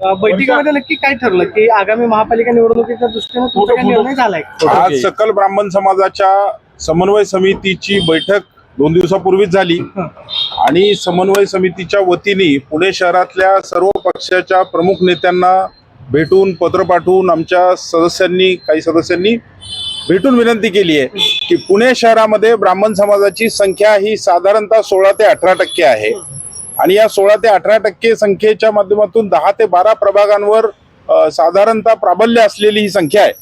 बैठकीमध्ये नक्की काय ठरलं? की आगामी महापालिका निवडणुकीच्या दृष्टीने तुमचा निर्णय झालाय? आज सकल ब्राह्मण समाजाच्या समन्वय समितीची बैठक दोन दिवसापूर्वीच झाली. आणि समन्वय समितीच्या वतीने पुणे शहरातल्या सर्व पक्षाच्या प्रमुख नेत्यांना भेटून पत्र पाठवून आमच्या सदस्यांनी काही सदस्यांनी भेटून विनंती केली आहे की पुणे शहरामध्ये ब्राह्मण समाजाची संख्या ही साधारणतः सोळा ते अठरा टक्के आहे. आणि या सोळा ते अठरा टक्के संख्येच्या माध्यमातून दहा ते बारा प्रभागांवर साधारणतः प्राबल्य असलेली ही संख्या आहे.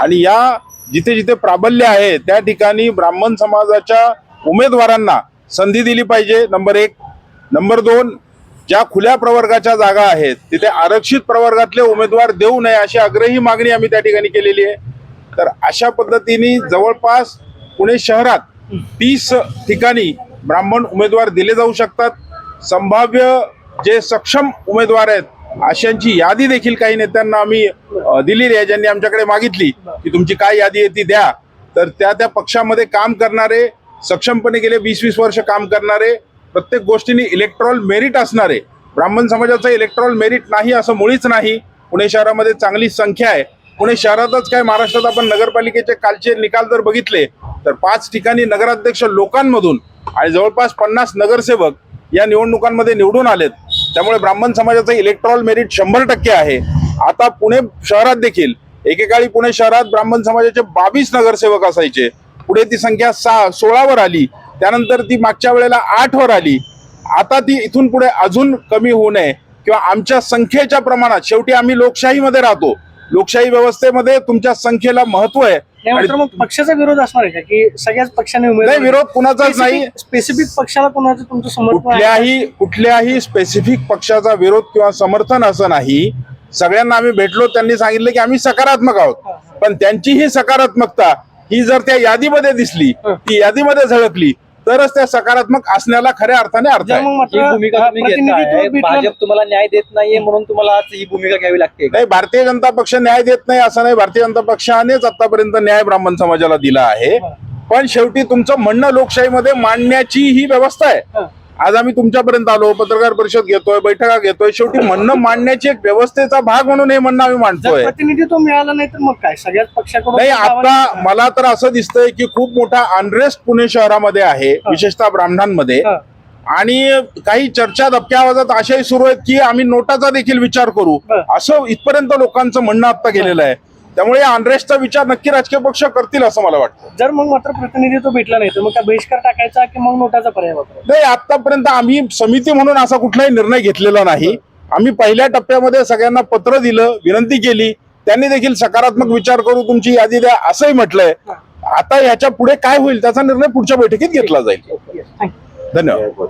आणि या जिथे जिथे प्राबल्य आहे त्या ठिकाणी ब्राह्मण समाजाच्या उमेदवारांना संधी दिली पाहिजे नंबर एक. नंबर दोन ज्या खुल्या प्रवर्गाच्या जागा आहेत तिथे आरक्षित प्रवर्गातले उमेदवार देऊ नये अशी आग्रही मागणी आम्ही त्या ठिकाणी केलेली आहे. तर अशा पद्धतीने जवळपास पुणे शहरात तीस ठिकाणी ब्राह्मण उमेदवार दिले जाऊ शकतात. संभाव्य जे सक्षम उमेदवार आहेत अशांची यादी देखील काही नेत्यांना आम्ही दिलेली आहे ज्यांनी आमच्याकडे मागितली की तुमची काय यादी आहे ती द्या. तर त्या त्या पक्षामध्ये काम करणारे सक्षमपणे गेले वीस वीस वर्ष काम करणारे प्रत्येक गोष्टीने इलेक्ट्रॉल मेरिट असणारे ब्राह्मण समाजाचं इलेक्ट्रॉल मेरिट नाही असं मुळीच नाही पुणे शहरामध्ये चांगली संख्या आहे. पुणे शहरातच काय महाराष्ट्रात आपण नगरपालिकेचे कालचे निकाल जर बघितले तर पाच ठिकाणी नगराध्यक्ष लोकांमधून आणि जवळपास पन्नास नगरसेवक या निवडणुकांमध्ये निवडून आलेत. त्यामुळे ब्राह्मण समाजाचं इलेक्ट्रॉल मेरिट शंभर टक्के आहे. आता पुणे शहरात देखील एकेकाळी पुणे शहरात ब्राह्मण समाजाचे बावीस नगरसेवक असायचे. पुढे ती संख्या सहा सोळावर आली. त्यानंतर ती मागच्या वेळेला आठवर आली. आता ती इथून पुढे अजून कमी होऊ नये. किंवा आमच्या संख्येच्या प्रमाणात शेवटी आम्ही लोकशाहीमध्ये राहतो. लोकशाही व्यवस्थेमध्ये तुमच्या संख्येला महत्त्व आहे. मग पक्षाचा विरोध असणार आहे का? की सगळ्याच पक्षाने नाही विरोध कुणाचाच नाही. स्पेसिफिक पक्षाला कोणाचं तुमचं समर्थन आहे? कुठल्याही कुठल्याही स्पेसिफिक पक्षाचा विरोध किंवा समर्थन असं नाही. सगळ्यांना आम्ही भेटलो त्यांनी सांगितलं की आम्ही सकारात्मक आहोत. पण त्यांची ही सकारात्मकता ही जर त्या यादीमध्ये दिसली ती यादीमध्ये झळकली तरच त्या सकारात्मक असण्याला खऱ्या अर्थाने अर्थ आहे. मग ही भूमिका तुम्ही घेताय भाजप तुम्हाला न्याय देत नाहीये म्हणून तुम्हाला आज ही भूमिका घ्यावी लागते. नाही भारतीय जनता पक्ष न्याय देत नाही असं नाही. भारतीय जनता पक्षानेच आतापर्यंत न्याय ब्राह्मण समाजाला दिला आहे. पण शेवटी तुमचं म्हणणं लोकशाहीमध्ये मांडण्याची ही व्यवस्था आहे. आज आम्ही तुमच्यापर्यंत आलो पत्रकार परिषद घेतोय बैठका घेतोय. शेवटी म्हणणं मांडण्याची एक व्यवस्थेचा भाग म्हणून हे म्हणणं आम्ही मांडतोय. प्रतिनिधित्व मिळालं नाही तर मग काय? सगळ्याच पक्षाकडून नाही आता. मला तर असं दिसतंय की खूप मोठा अनरेस्ट पुणे शहरामध्ये आहे विशेषतः ब्राह्मणांमध्ये. आणि काही चर्चा दबक्या आवाजात अशाही सुरू आहेत की आम्ही नोटाचा देखील विचार करू. असं इथपर्यंत लोकांचं म्हणणं आता गेलेलं आहे. त्यामुळे या अनरेस्टचा विचार नक्की राजकीय पक्ष करतील असं मला वाटतं. जर मग मात्र प्रतिनिधित्व भेटलं नाही तर मग काय बहिष्कार टाकायचा की मग नोटाचा पर्याय वापरायचा? नाही आतापर्यंत आम्ही समिती म्हणून असा कुठलाही निर्णय घेतलेला नाही. आम्ही पहिल्या टप्प्यामध्ये सगळ्यांना पत्र दिलं विनंती केली. त्यांनी देखील सकारात्मक विचार करू तुमची यादी द्या असंही म्हटलंय. आता ह्याच्या पुढे काय होईल त्याचा निर्णय पुढच्या बैठकीत घेतला जाईल. धन्यवाद.